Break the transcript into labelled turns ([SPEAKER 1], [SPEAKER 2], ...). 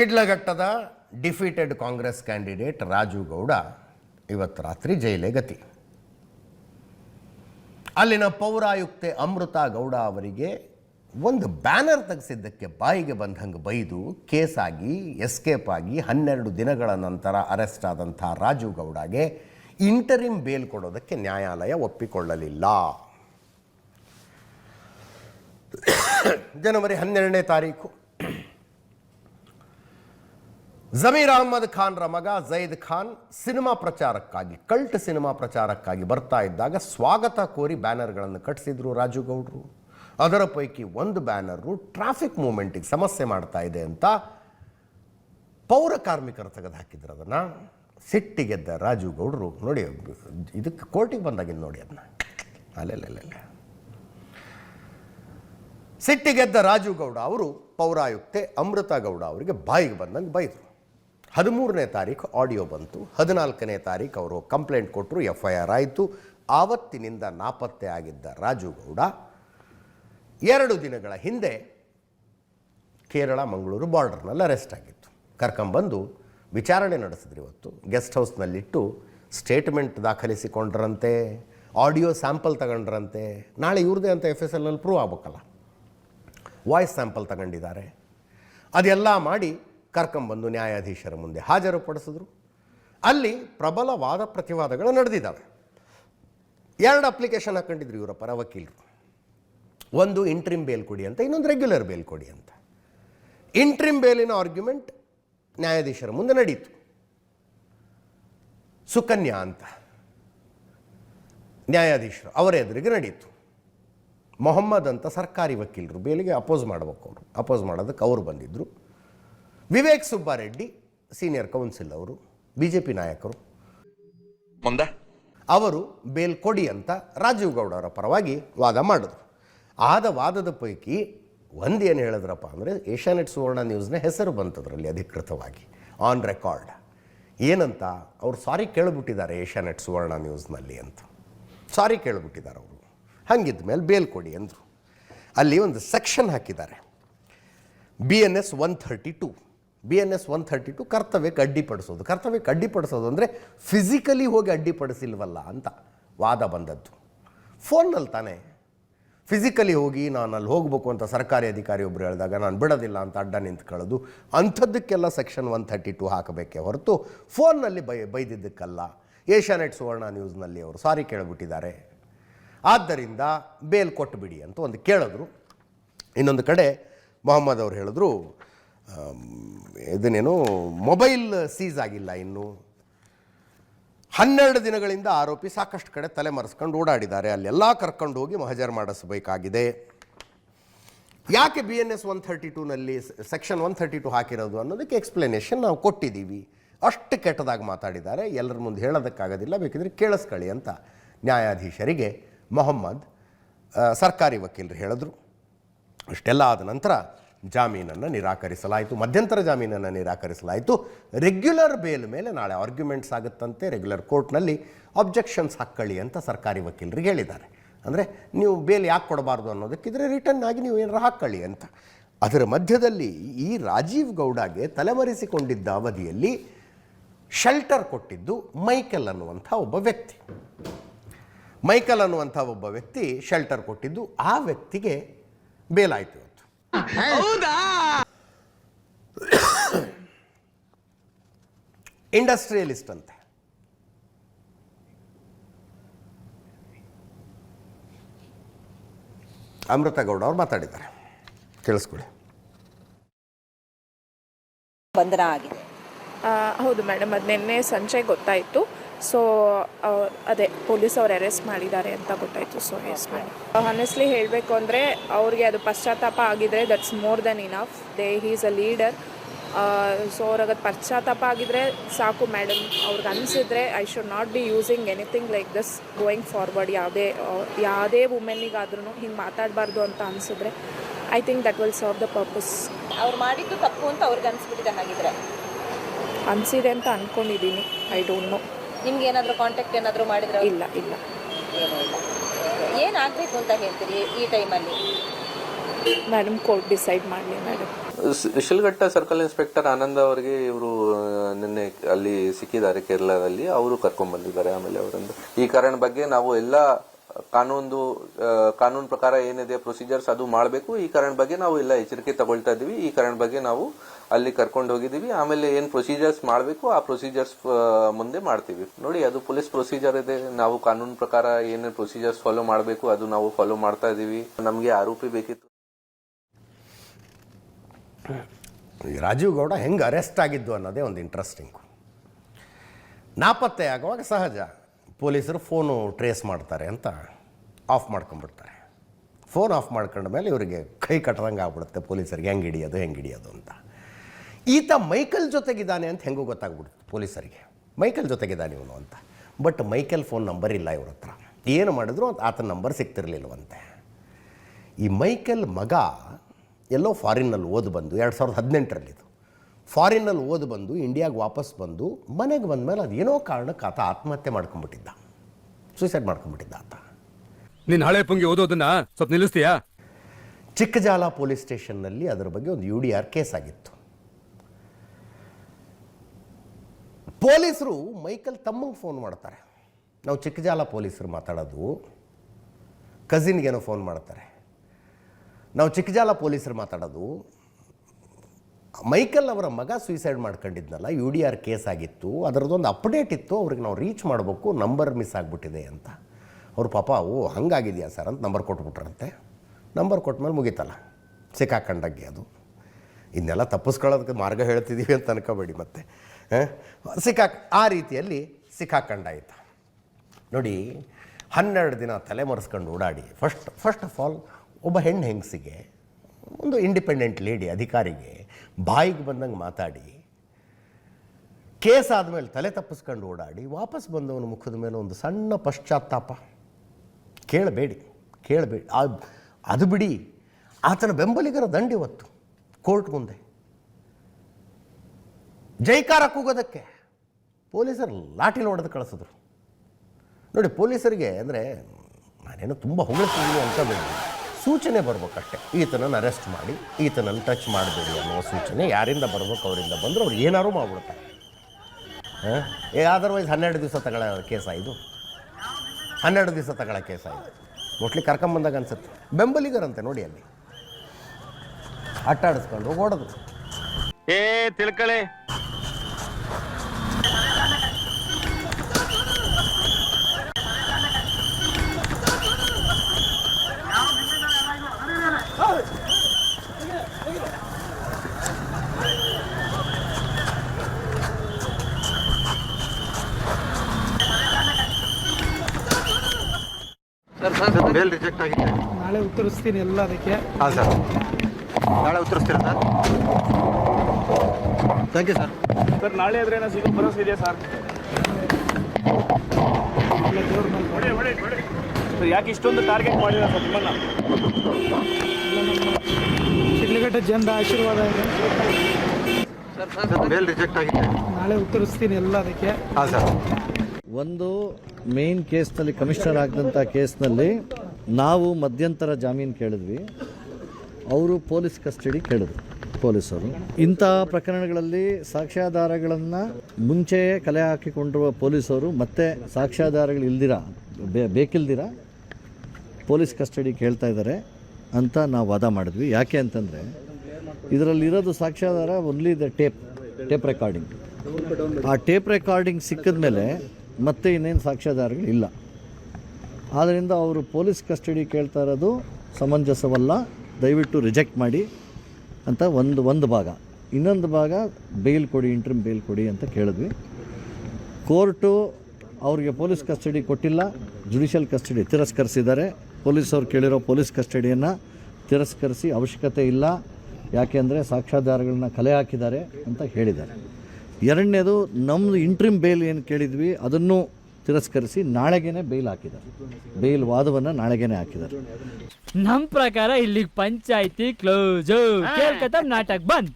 [SPEAKER 1] ಶಿಡ್ಲಘಟ್ಟದ defeated Congress candidate Raju Gowda ಇವತ್ತು ರಾತ್ರಿ ಜೈಲೇ ಗತಿ. ಅಲ್ಲಿನ ಪೌರಾಯುಕ್ತೆ ಅಮೃತ ಗೌಡ ಅವರಿಗೆ ಒಂದು ಬ್ಯಾನರ್ ತೆಗೆಸಿದ್ದಕ್ಕೆ ಬಾಯಿಗೆ ಬಂದಂಗೆ ಬೈದು ಕೇಸಾಗಿ, ಎಸ್ಕೇಪ್ ಆಗಿ ಹನ್ನೆರಡು ದಿನಗಳ ನಂತರ ಅರೆಸ್ಟ್ ಆದಂಥ ರಾಜು ಗೌಡಗೆ ಇಂಟರಿಮ್ ಬೇಲ್ ಕೊಡೋದಕ್ಕೆ ನ್ಯಾಯಾಲಯ ಒಪ್ಪಿಕೊಳ್ಳಲಿಲ್ಲ. ಜನವರಿ ಹನ್ನೆರಡನೇ ತಾರೀಕು. ಜಮೀರ್ ಅಹಮದ್ ಖಾನ್ರ ಮಗ ಜೈದ್ ಖಾನ್ ಸಿನಿಮಾ ಪ್ರಚಾರಕ್ಕಾಗಿ, ಕಲ್ಟ್ ಸಿನಿಮಾ ಪ್ರಚಾರಕ್ಕಾಗಿ ಬರ್ತಾ ಇದ್ದಾಗ ಸ್ವಾಗತ ಕೋರಿ ಬ್ಯಾನರ್ಗಳನ್ನು ಕಟ್ಟಿಸಿದ್ರು ರಾಜು ಗೌಡ್ರು. ಅದರ ಪೈಕಿ ಒಂದು ಬ್ಯಾನರು ಟ್ರಾಫಿಕ್ ಮೂಮೆಂಟಿಗೆ ಸಮಸ್ಯೆ ಮಾಡ್ತಾ ಇದೆ ಅಂತ ಪೌರ ಕಾರ್ಮಿಕರು ತೆಗೆದು ಹಾಕಿದ್ರು ಅದನ್ನು. ಸಿಟ್ಟಿಗೆದ್ದ ರಾಜು ಗೌಡ್ರು, ನೋಡಿ, ಇದಕ್ಕೆ ಕೋರ್ಟಿಗೆ ಬಂದಾಗಿಂದ ನೋಡಿ ಅದನ್ನ. ಅಲ್ಲೆಲ್ಲ ಸಿಟ್ಟಿಗೆದ್ದ ರಾಜು ಗೌಡ ಅವರು ಪೌರಾಯುಕ್ತೆ ಅಮೃತ ಗೌಡ ಅವರಿಗೆ ಬಾಯಿಗೆ ಬಂದಂಗೆ ಬೈದರು. ಹದಿಮೂರನೇ ತಾರೀಕು ಆಡಿಯೋ ಬಂತು. ಹದಿನಾಲ್ಕನೇ ತಾರೀಕು ಅವರು ಕಂಪ್ಲೇಂಟ್ ಕೊಟ್ಟರು ಎಫ್ ಐ ಆರ್ ಆಯಿತು. ಆವತ್ತಿನಿಂದ ನಾಪತ್ತೆ ಆಗಿದ್ದ ರಾಜು ಗೌಡ ಎರಡು ದಿನಗಳ ಹಿಂದೆ ಕೇರಳ ಮಂಗಳೂರು ಬಾರ್ಡರ್ನಲ್ಲಿ ಅರೆಸ್ಟ್ ಆಗಿತ್ತು. ಕರ್ಕೊಂಬಂದು ವಿಚಾರಣೆ ನಡೆಸಿದ್ರು ಇವತ್ತು. ಗೆಸ್ಟ್ ಹೌಸ್ನಲ್ಲಿಟ್ಟು ಸ್ಟೇಟ್ಮೆಂಟ್ ದಾಖಲಿಸಿಕೊಂಡ್ರಂತೆ, ಆಡಿಯೋ ಸ್ಯಾಂಪಲ್ ತಗೊಂಡ್ರಂತೆ. ನಾಳೆ ಇವ್ರದೇ ಅಂತ ಎಫ್ ಎಸ್ ಎಲ್ನಲ್ಲಿ ಪ್ರೂವ್ ಆಗ್ಬೇಕಲ್ಲ. ವಾಯ್ಸ್ ಸ್ಯಾಂಪಲ್ ತಗೊಂಡಿದ್ದಾರೆ. ಅದೆಲ್ಲ ಮಾಡಿ ಕರ್ಕೊಂಬಂದು ನ್ಯಾಯಾಧೀಶರ ಮುಂದೆ ಹಾಜರುಪಡಿಸಿದ್ರು. ಅಲ್ಲಿ ಪ್ರಬಲ ವಾದ ಪ್ರತಿವಾದಗಳು ನಡೆದಿದ್ದಾವೆ. ಎರಡು ಅಪ್ಲಿಕೇಶನ್ ಹಾಕೊಂಡಿದ್ರು ಇವರ ಪರ ವಕೀಲರು. ಒಂದು ಇಂಟ್ರಿಮ್ ಬೇಲ್ ಕೊಡಿ ಅಂತ, ಇನ್ನೊಂದು ರೆಗ್ಯುಲರ್ ಬೇಲ್ ಕೊಡಿ ಅಂತ. ಇಂಟ್ರಿಮ್ ಬೇಲಿನ ಆರ್ಗ್ಯುಮೆಂಟ್ ನ್ಯಾಯಾಧೀಶರ ಮುಂದೆ ನಡೀತು. ಸುಕನ್ಯಾ ಅಂತ. ನ್ಯಾಯಾಧೀಶರು ಅವರ ಎದುರಿಗೆ ನಡೀತು. ಮೊಹಮ್ಮದ್ ಅಂತ ಸರ್ಕಾರಿ ವಕೀಲರು ಬೇಲಿಗೆ ಅಪೋಸ್ ಮಾಡಬೇಕು ಅವರು. ಅಪೋಸ್ ಮಾಡೋದಕ್ಕೆ ಅವರು ಬಂದಿದ್ದರು ವಿವೇಕ್ ಸುಬ್ಬಾರೆಡ್ಡಿ ಸೀನಿಯರ್ ಕೌನ್ಸಿಲ್ ಅವರು ಬಿ ಜೆ ಪಿ ನಾಯಕರು.
[SPEAKER 2] ಮುಂದೆ?
[SPEAKER 1] ಅವರು ಬೇಲ್ ಕೊಡಿ ಅಂತ ರಾಜೀವ್ ಗೌಡರ ಅವರ ಪರವಾಗಿ ವಾದ ಮಾಡಿದ್ರು. ಆದ ವಾದದ ಪೈಕಿ ಒಂದು ಏನು ಹೇಳಿದ್ರಪ್ಪ ಅಂದರೆ ಏಷ್ಯಾನೆಟ್ ಸುವರ್ಣ ನ್ಯೂಸ್ನ ಹೆಸರು ಬಂತದ್ರಲ್ಲಿ ಅಧಿಕೃತವಾಗಿ ಆನ್ ರೆಕಾರ್ಡ್ ಏನಂತ ಅವ್ರು ಸಾರಿ ಕೇಳಿಬಿಟ್ಟಿದ್ದಾರೆ ಏಷ್ಯಾನೆಟ್ ಸುವರ್ಣ ನ್ಯೂಸ್ನಲ್ಲಿ ಅಂತ. ಸಾರಿ ಕೇಳಿಬಿಟ್ಟಿದ್ದಾರೆ ಅವರು. ಹಂಗಿದ್ದ ಮೇಲೆ ಬೇಲ್ ಕೊಡಿ ಅಂದರು. ಅಲ್ಲಿ ಒಂದು ಸೆಕ್ಷನ್ ಹಾಕಿದ್ದಾರೆ. B N S one thirty two. B N S one thirty two ಕರ್ತವ್ಯಕ್ಕೆ ಅಡ್ಡಿಪಡಿಸೋದು ಕರ್ತವ್ಯಕ್ಕೆ ಅಡ್ಡಿಪಡಿಸೋದು ಅಂದರೆ ಫಿಸಿಕಲಿ ಹೋಗಿ ಅಡ್ಡಿಪಡಿಸಿಲ್ವಲ್ಲ ಅಂತ ವಾದ ಬಂದದ್ದು. ಫೋನ್ನಲ್ಲಿ ತಾನೇ ಫಿಸಿಕಲಿ ಹೋಗಿ ನಾನು ಅಲ್ಲಿ ಹೋಗಬೇಕು ಅಂತ ಸರ್ಕಾರಿ ಅಧಿಕಾರಿ ಒಬ್ಬರು ಹೇಳಿದಾಗ, ನಾನು ಬಿಡೋದಿಲ್ಲ ಅಂತ ಅಡ್ಡ ನಿಂತ್ಕೊಳ್ಳೋದು ಅಂಥದ್ದಕ್ಕೆಲ್ಲ ಸೆಕ್ಷನ್ ಒನ್ ಥರ್ಟಿ ಟು ಹಾಕಬೇಕೇ ಹೊರತು ಫೋನ್ನಲ್ಲಿ ಬೈ, ಬೈದಿದ್ದಕ್ಕಲ್ಲ. ಏಷ್ಯಾನೆಟ್ ಸುವರ್ಣ ನ್ಯೂಸ್ನಲ್ಲಿ ಅವರು ಸಾರಿ ಕೇಳಿಬಿಟ್ಟಿದ್ದಾರೆ. ಆದ್ದರಿಂದ ಬೇಲ್ ಕೊಟ್ಟುಬಿಡಿ ಅಂತ ಒಂದು ಕೇಳಿದ್ರು. ಇನ್ನೊಂದು ಕಡೆ ಮೊಹಮ್ಮದ್ ಅವರು ಹೇಳಿದ್ರು ಇದನ್ನೇನು ಮೊಬೈಲ್ ಸೀಸ್ ಆಗಿಲ್ಲ ಇನ್ನು. ಹನ್ನೆರಡು ದಿನಗಳಿಂದ ಆರೋಪಿ ಸಾಕಷ್ಟು ಕಡೆ ತಲೆ ಮರೆಸ್ಕೊಂಡು ಓಡಾಡಿದ್ದಾರೆ. ಅಲ್ಲೆಲ್ಲ ಕರ್ಕೊಂಡು ಹೋಗಿ ಮಹಜರ್ ಮಾಡಿಸಬೇಕಾಗಿದೆ. ಯಾಕೆ B N S one thirty ಟೂನಲ್ಲಿ section one thirty two ಹಾಕಿರೋದು ಅನ್ನೋದಕ್ಕೆ ಎಕ್ಸ್ಪ್ಲನೇಷನ್ ನಾವು ಕೊಟ್ಟಿದ್ದೀವಿ. ಅಷ್ಟು ಕೆಟ್ಟದಾಗಿ ಮಾತಾಡಿದ್ದಾರೆ. ಎಲ್ಲರ ಮುಂದೆ ಹೇಳೋದಕ್ಕಾಗೋದಿಲ್ಲ. ಬೇಕಿದ್ರೆ ಕೇಳಿಸ್ಕೊಳ್ಳಿ ಅಂತ ನ್ಯಾಯಾಧೀಶರಿಗೆ ಮೊಹಮ್ಮದ್ ಸರ್ಕಾರಿ ವಕೀಲರು ಹೇಳಿದ್ರು. ಅಷ್ಟೆಲ್ಲ ಆದ ನಂತರ ಜಾಮೀನನ್ನು ನಿರಾಕರಿಸಲಾಯಿತು. ಮಧ್ಯಂತರ ಜಾಮೀನನ್ನು ನಿರಾಕರಿಸಲಾಯಿತು. ರೆಗ್ಯುಲರ್ ಬೇಲ್ ಮೇಲೆ ನಾಳೆ ಆರ್ಗ್ಯುಮೆಂಟ್ಸ್ ಆಗುತ್ತಂತೆ. ರೆಗ್ಯುಲರ್ ಕೋರ್ಟ್ನಲ್ಲಿ ಅಬ್ಜೆಕ್ಷನ್ಸ್ ಹಾಕ್ಕೊಳ್ಳಿ ಅಂತ ಸರ್ಕಾರಿ ವಕೀಲರಿಗೆ ಹೇಳಿದ್ದಾರೆ. ಅಂದರೆ ನೀವು ಬೇಲ್ ಯಾಕೆ ಕೊಡಬಾರ್ದು ಅನ್ನೋದಕ್ಕಿದ್ರೆ ರಿಟರ್ನ್ ಆಗಿ ನೀವು ಏನಾರು ಹಾಕ್ಕೊಳ್ಳಿ ಅಂತ. ಅದರ ಮಧ್ಯದಲ್ಲಿ ಈ ರಾಜೀವ್ ಗೌಡಗೆ ತಲೆಮರೆಸಿಕೊಂಡಿದ್ದ ಅವಧಿಯಲ್ಲಿ ಶೆಲ್ಟರ್ ಕೊಟ್ಟಿದ್ದು ಮೈಕೆಲ್ ಅನ್ನುವಂಥ ಒಬ್ಬ ವ್ಯಕ್ತಿ. ಮೈಕಲ್ ಅನ್ನುವಂಥ ಒಬ್ಬ ವ್ಯಕ್ತಿ ಶೆಲ್ಟರ್ ಕೊಟ್ಟಿದ್ದು ಆ ವ್ಯಕ್ತಿಗೆ ಬೇಲಾಯಿತು ಇವತ್ತು ಇಂಡಸ್ಟ್ರಿಯಲಿಸ್ಟ್ ಅಂತೆ ಅಮೃತ ಗೌಡ ಅವ್ರು ಮಾತಾಡಿದ್ದಾರೆ. ಕೇಳಿಸ್ಕೊಳ್ಳಿ.
[SPEAKER 3] ಬಂಧನ ಆಗಿದೆ.
[SPEAKER 4] ಆ, ಹೌದು ಮೇಡಮ್ ಅದು ನಿನ್ನೆ ಸಂಜೆ ಗೊತ್ತಾಯಿತು. ಸೊ ಅದೇ ಪೊಲೀಸ್ ಅವ್ರು ಅರೆಸ್ಟ್ ಮಾಡಿದ್ದಾರೆ ಅಂತ ಗೊತ್ತಾಯಿತು. ಸೊ ಎಸ್ ಮೇಡಮ್ ಹಾನೆಸ್ಟ್ಲಿ ಹೇಳಬೇಕು ಅಂದರೆ ಅವ್ರಿಗೆ ಅದು ಪಶ್ಚಾತ್ತಾಪ ಆಗಿದ್ರೆ that's more then enough they he's a leader so ಅವ್ರಿಗೆ ಅದು ಪಶ್ಚಾತ್ತಾಪ ಆಗಿದ್ರೆ ಸಾಕು ಮೇಡಮ್ ಅವ್ರಿಗೆ ಅನಿಸಿದ್ರೆ I should not be using anything like this going forward ಯಾವುದೇ ಯಾವುದೇ ವುಮೆನ್ನಿಗಾದ್ರೂ ಹಿಂಗೆ ಮಾತಾಡಬಾರ್ದು ಅಂತ ಅನಿಸಿದ್ರೆ I think that will serve the purpose
[SPEAKER 3] ಅವ್ರು ಮಾಡಿದ್ದು ತಪ್ಪು ಅಂತ ಅವ್ರಿಗೆ ಅನಿಸ್ಬಿಟ್ಟಿದೆ ಹಾಗಿದ್ರೆ.
[SPEAKER 4] ಅನಿಸಿದೆ ಅಂತ ಅಂದ್ಕೊಂಡಿದ್ದೀನಿ ಐ ಡೋಂಟ್ ನೋ
[SPEAKER 3] ನಿಮ್ಗೆ ಏನಾದರೂ ಕಾಂಟ್ಯಾಕ್ಟ್ ಏನಾದರೂ ಮಾಡಿದ್ರೆ?
[SPEAKER 4] ಇಲ್ಲ ಇಲ್ಲ.
[SPEAKER 3] ಏನೂ ಏನಾಗಬೇಕು ಅಂತ ಹೇಳ್ತೀರಿ ಈ ಟೈಮಲ್ಲಿ?
[SPEAKER 4] ಮೇಡಮ್ ಕೋರ್ಟ್ ಡಿಸೈಡ್ ಮಾಡಲಿ madam
[SPEAKER 5] Shidlaghatta circle inspector Ananda ಅವರಿಗೆ ಇವರು ನಿನ್ನೆ ಅಲ್ಲಿ ಸಿಕ್ಕಿದ್ದಾರೆ ಕೇರಳದಲ್ಲಿ ಅವರು ಕರ್ಕೊಂಡ್ ಬಂದಿದ್ದಾರೆ ಆಮೇಲೆ ಅವರನ್ನು. ಈ ಕಾರಣ ಬಗ್ಗೆ ನಾವು ಎಲ್ಲ ಕಾನೂನು ಕಾನೂನು ಪ್ರಕಾರ ಏನಿದೆ ಪ್ರೊಸೀಜರ್ಸ್ ಅದು ಮಾಡಬೇಕು. ಈ ಕಾರಣ ಬಗ್ಗೆ ನಾವು ಎಲ್ಲ ಎಚ್ಚರಿಕೆ ತಗೊಳ್ತಾ ಇದೀವಿ ಈ ಕಾರಣ ಬಗ್ಗೆ ನಾವು ಅಲ್ಲಿ ಕರ್ಕೊಂಡು ಹೋಗಿದೀವಿ ಆಮೇಲೆ ಏನ್ ಪ್ರೊಸೀಜರ್ಸ್ ಮಾಡಬೇಕು, ಆ ಪ್ರೊಸೀಜರ್ಸ್ ಮುಂದೆ ಮಾಡ್ತೀವಿ. ನೋಡಿ, ಅದು ಪೊಲೀಸ್ ಪ್ರೊಸೀಜರ್ ಇದೆ. ನಾವು ಕಾನೂನು ಪ್ರಕಾರ ಏನೇನು ಪ್ರೊಸೀಜರ್ಸ್ ಫಾಲೋ ಮಾಡಬೇಕು, ಅದು ನಾವು ಫಾಲೋ ಮಾಡ್ತಾ ಇದೀವಿ ನಮಗೆ ಆರೋಪಿ ಬೇಕಿತ್ತು.
[SPEAKER 1] ರಾಜೀವ್ ಗೌಡ ಹೆಂಗೆ ಅರೆಸ್ಟ್ ಆಗಿದ್ದು ಅನ್ನೋದೇ ಒಂದು ಇಂಟ್ರೆಸ್ಟಿಂಗ್ ನಾಪತ್ತೆ ಆಗುವಾಗ ಸಹಜ. ಪೊಲೀಸರು ಫೋನು ಟ್ರೇಸ್ ಮಾಡ್ತಾರೆ ಅಂತ ಆಫ್ ಮಾಡ್ಕೊಂಡ್ಬಿಡ್ತಾರೆ. ಫೋನ್ ಆಫ್ ಮಾಡ್ಕೊಂಡ ಮೇಲೆ ಇವರಿಗೆ ಕೈ ಕಟ್ಟದಂಗೆ ಆಗ್ಬಿಡುತ್ತೆ ಪೊಲೀಸರಿಗೆ, ಹೆಂಗೆ ಹಿಡಿಯೋದು ಹೆಂಗೆ ಹಿಡಿಯೋದು ಅಂತ. ಈತ ಮೈಕಲ್ ಜೊತೆಗಿದ್ದಾನೆ ಅಂತ ಹೆಂಗೂ ಗೊತ್ತಾಗ್ಬಿಡುತ್ತೆ ಪೊಲೀಸರಿಗೆ. ಮೈಕಲ್ ಜೊತೆಗಿದ್ದಾನೆ ಇವನು ಅಂತ. ಬಟ್ ಮೈಕಲ್ ಫೋನ್ ನಂಬರ್ ಇಲ್ಲ ಇವ್ರ ಹತ್ರ. ಏನು ಮಾಡಿದ್ರು ಆತನ ನಂಬರ್ ಸಿಗ್ತಿರಲಿಲ್ಲವಂತೆ ಈ ಮೈಕಲ್ ಮಗ ಎಲ್ಲೋ ಫಾರಿನ್ನಲ್ಲಿ ಓದಿ ಬಂದು ಎರಡು ಸಾವಿರದ ಹದಿನೆಂಟರಲ್ಲಿದ್ದು ಫಾರಿನ್ನಲ್ಲಿ ಓದು ಬಂದು ಇಂಡಿಯಾಗೆ ವಾಪಸ್ ಬಂದು ಮನೆಗೆ ಬಂದಮೇಲೆ ಅದೇನೋ ಕಾರಣಕ್ಕೆ ಆತ ಆತ್ಮಹತ್ಯೆ ಮಾಡ್ಕೊಂಬಿಟ್ಟಿದ್ದ. ಸೂಸೈಡ್ ಮಾಡ್ಕೊಂಬಿಟ್ಟಿದ್ದ ಆತ.
[SPEAKER 6] ನೀನು ಹಳೆ ಪುಂಗಿ ಓದೋದನ್ನ ಸ್ವಲ್ಪ ನಿಲ್ಲಿಸ್ತೀಯಾ?
[SPEAKER 1] ಚಿಕ್ಕಜಾಲ ಪೊಲೀಸ್ ಸ್ಟೇಷನ್ನಲ್ಲಿ ಅದರ ಬಗ್ಗೆ ಒಂದು ಯು ಡಿ ಆರ್ ಕೇಸ್ ಆಗಿತ್ತು. ಪೊಲೀಸರು ಮೈಕಲ್ ತಮ್ಮಂಗೆ ಫೋನ್ ಮಾಡ್ತಾರೆ. ನಾವು ಚಿಕ್ಕಜಾಲ ಪೊಲೀಸರು ಮಾತಾಡೋದು ಕಸಿನ್ಗೇನೋ ಫೋನ್ ಮಾಡ್ತಾರೆ. ನಾವು ಚಿಕ್ಕಜಾಲ ಪೊಲೀಸರು ಮಾತಾಡೋದು ಮೈಕಲ್ ಅವರ ಮಗ ಸೂಸೈಡ್ ಮಾಡ್ಕೊಂಡಿದ್ನಲ್ಲ ಯು ಡಿ ಆರ್ ಕೇಸ್ ಆಗಿತ್ತು, ಅದರದ್ದೊಂದು ಅಪ್ಡೇಟ್ ಇತ್ತು, ಅವ್ರಿಗೆ ನಾವು ರೀಚ್ ಮಾಡಬೇಕು ನಂಬರ್ ಮಿಸ್ ಆಗಿಬಿಟ್ಟಿದೆ ಅಂತ. ಅವ್ರ ಪಾಪ, ಓ, ಹಂಗಾಗಿದೆಯಾ ಸರ್ ಅಂತ ನಂಬರ್ ಕೊಟ್ಬಿಟ್ರಂತೆ. ನಂಬರ್ ಕೊಟ್ಮೇಲೆ ಮುಗೀತಲ್ಲ, ಸಿಕ್ಕಾಕೊಂಡಾಗೆ ಅದು. ಇದನ್ನೆಲ್ಲ ತಪ್ಪಿಸ್ಕೊಳ್ಳೋದಕ್ಕೆ ಮಾರ್ಗ ಹೇಳ್ತಿದ್ದೀವಿ ಅಂತ ಅನ್ಕೋಬೇಡಿ ಮತ್ತೆ. ಸಿಕ್ಕಾಕ್, ಆ ರೀತಿಯಲ್ಲಿ ಸಿಕ್ಕಾಕೊಂಡಾಯ್ತು ನೋಡಿ, ಹನ್ನೆರಡು ದಿನ ತಲೆ ಮರೆಸ್ಕೊಂಡು ಓಡಾಡಿ ಫಸ್ಟ್ ಫಸ್ಟ್ ಆಫ್ ಆಲ್ ಒಬ್ಬ ಹೆಣ್ಣು ಹೆಂಗಸಿಗೆ, ಒಂದು ಇಂಡಿಪೆಂಡೆಂಟ್ ಲೇಡಿ ಅಧಿಕಾರಿಗೆ ಬಾಯಿಗೆ ಬಂದಂಗೆ ಮಾತಾಡಿ, ಕೇಸ್ ಆದಮೇಲೆ ತಲೆ ತಪ್ಪಿಸ್ಕೊಂಡು ಓಡಾಡಿ, ವಾಪಸ್ ಬಂದವನ ಮುಖದ ಮೇಲೆ ಒಂದು ಸಣ್ಣ ಪಶ್ಚಾತ್ತಾಪ. ಕೇಳಬೇಡಿ ಕೇಳಬೇಡಿ. ಅದು ಬಿಡಿ, ಆತನ ಬೆಂಬಲಿಗರ ದಂಡಿ ಹೊತ್ತು, ಕೋರ್ಟ್ ಮುಂದೆ. ಜೈಕಾರ ಕೂಗೋದಕ್ಕೆ ಪೊಲೀಸರು ಲಾಠಿ ಹೊಡೆದು ಕಳಿಸಿದ್ರು. ನೋಡಿ, ಪೊಲೀಸರಿಗೆ ಅಂದರೆ ನಾನೇನೋ ತುಂಬ ಅಂತ ಅನ್ಕೋಬೇಡಿ ಸೂಚನೆ ಬರ್ಬೇಕಷ್ಟೆ. ಈತನನ್ನು ಅರೆಸ್ಟ್ ಮಾಡಿ, ಈತನನ್ನು ಟಚ್ ಮಾಡಬೇಡಿ ಅನ್ನುವ ಸೂಚನೆ ಯಾರಿಂದ ಬರ್ಬೇಕು, ಅವರಿಂದ ಬಂದರೂ ಅವ್ರು ಏನಾರು ಮಾಡ್ಬಿಡ್ತಾರೆ ಏ ಅದರ್ವೈಸ್ ಹನ್ನೆರಡು ದಿವಸ ತಗೊಳ್ಳೋ ಕೇಸ ಇದು ಹನ್ನೆರಡು ದಿವಸ ತಗೊಳ್ಳೋ ಕೇಸ ಇದು ಮೋಸ್ಟ್ಲಿ ಕರ್ಕೊಂಬಂದಾಗ ಅನ್ಸುತ್ತೆ. ಬೆಂಬಲಿಗರಂತೆ ನೋಡಿ ಅಲ್ಲಿ. ಅಟ್ಟಾಡಿಸ್ಕೊಂಡು ಓಡೋದು.
[SPEAKER 6] ಏ, ತಿಳ್ಕಳೆ.
[SPEAKER 7] ಬೇಲ್ ರಿಜೆಕ್ಟ್ ಆಗಿದೆ
[SPEAKER 8] ನಾಳೆ ಉತ್ತರಿಸ್ತೀನಿ ಎಲ್ಲ ಅದಕ್ಕೆ.
[SPEAKER 7] ಹಾಂ ಸರ್. ನಾಳೆ ಉತ್ತರಿಸ್ತೀರಾ sir? Thank you sir
[SPEAKER 8] sir ನಾಳೆ ಆದ್ರೆ ಏನೋ ಸಿಗೋ ಭರವಸೆ ಇದೆಯಾ ಸರ್? ಸರ್ ಯಾಕೆ ಇಷ್ಟೊಂದು ಟಾರ್ಗೆಟ್ ಮಾಡಿಲ್ಲ ಸರ್ ನಿಮ್ಮನ್ನ? ಶಿಡ್ಲಘಟ್ಟ ಜನ ಆಶೀರ್ವಾದ ಇದೆ.
[SPEAKER 7] ರಿಜೆಕ್ಟ್ ಆಗಿದೆ
[SPEAKER 8] ನಾಳೆ ಉತ್ತರಿಸ್ತೀನಿ ಎಲ್ಲ ಅದಕ್ಕೆ.
[SPEAKER 7] ಹಾಂ ಸರ್.
[SPEAKER 9] ಒಂದು ಮೇನ್ ಕೇಸ್ನಲ್ಲಿ ಕಮಿಷನರ್ ಆಗಿದಂಥ ಕೇಸ್ನಲ್ಲಿ ನಾವು ಮಧ್ಯಂತರ ಜಾಮೀನು ಕೇಳಿದ್ವಿ. ಅವರು ಪೊಲೀಸ್ ಕಸ್ಟಡಿ ಕೇಳಿದ್ರು ಪೊಲೀಸರು. ಇಂತಹ ಪ್ರಕರಣಗಳಲ್ಲಿ ಸಾಕ್ಷ್ಯಾಧಾರಗಳನ್ನು ಮುಂಚೆಯೇ ಕಲೆ ಹಾಕಿಕೊಂಡಿರುವ ಪೊಲೀಸರು ಮತ್ತೆ ಸಾಕ್ಷ್ಯಾಧಾರಗಳು ಇಲ್ದಿರ ಬೇ ಬೇಕಿಲ್ದಿರ ಪೊಲೀಸ್ ಕಸ್ಟಡಿ ಕೇಳ್ತಾ ಇದ್ದಾರೆ. ಅಂತ ನಾವು ವಾದ ಮಾಡಿದ್ವಿ. ಯಾಕೆ ಅಂತಂದರೆ ಇದರಲ್ಲಿರೋದು ಸಾಕ್ಷ್ಯಾಧಾರ only the tape tape recording ಆ ಟೇಪ್ ರೆಕಾರ್ಡಿಂಗ್ ಸಿಕ್ಕಿದ ಮೇಲೆ ಮತ್ತೆ ಇನ್ನೇನು ಸಾಕ್ಷ್ಯಾಧಾರಗಳಿಲ್ಲ. ಆದ್ದರಿಂದ ಅವರು ಪೊಲೀಸ್ ಕಸ್ಟಡಿ ಕೇಳ್ತಾ ಇರೋದು ಸಮಂಜಸವಲ್ಲ, ದಯವಿಟ್ಟು ರಿಜೆಕ್ಟ್ ಮಾಡಿ ಅಂತ ಒಂದು ಒಂದು ಭಾಗ. ಇನ್ನೊಂದು ಭಾಗ ಬೇಲ್ ಕೊಡಿ ಇಂಟ್ರಿಮ್ ಬೇಲ್ ಕೊಡಿ ಅಂತ ಕೇಳಿದ್ವಿ. ಕೋರ್ಟು ಅವರಿಗೆ ಪೊಲೀಸ್ ಕಸ್ಟಡಿ ಕೊಟ್ಟಿಲ್ಲ ಜುಡಿಷಿಯಲ್ ಕಸ್ಟಡಿ ತಿರಸ್ಕರಿಸಿದ್ದಾರೆ. ಪೊಲೀಸವ್ರು ಕೇಳಿರೋ ಪೊಲೀಸ್ ಕಸ್ಟಡಿಯನ್ನು ತಿರಸ್ಕರಿಸಿ ಅವಶ್ಯಕತೆ ಇಲ್ಲ. ಯಾಕೆಂದರೆ ಸಾಕ್ಷ್ಯಾಧಾರಗಳನ್ನ ಕಲೆ ಹಾಕಿದ್ದಾರೆ ಅಂತ ಹೇಳಿದ್ದಾರೆ. ಎರಡನೇದು ನಮ್ಮದು ಇಂಟ್ರಿಮ್ ಬೇಲ್ ಏನು ಕೇಳಿದ್ವಿ ಅದನ್ನು ತಿರಸ್ಕರಿಸಿ ನಾಳೆಗೇನೆ ಬೇಲ್ ಹಾಕಿದ್ದಾರೆ. ಬೇಲ್ ವಾದವನ್ನು ನಾಳೆಗೇನೆ ಹಾಕಿದ್ದಾರೆ.
[SPEAKER 10] ನಮ್ಮ ಪ್ರಕಾರ ಇಲ್ಲಿಗೆ ಪಂಚಾಯಿತಿ ಕ್ಲೋಸ್ ಕೇಳ್ಕತ್ತ ನಾಟಕ ಬಂದ್.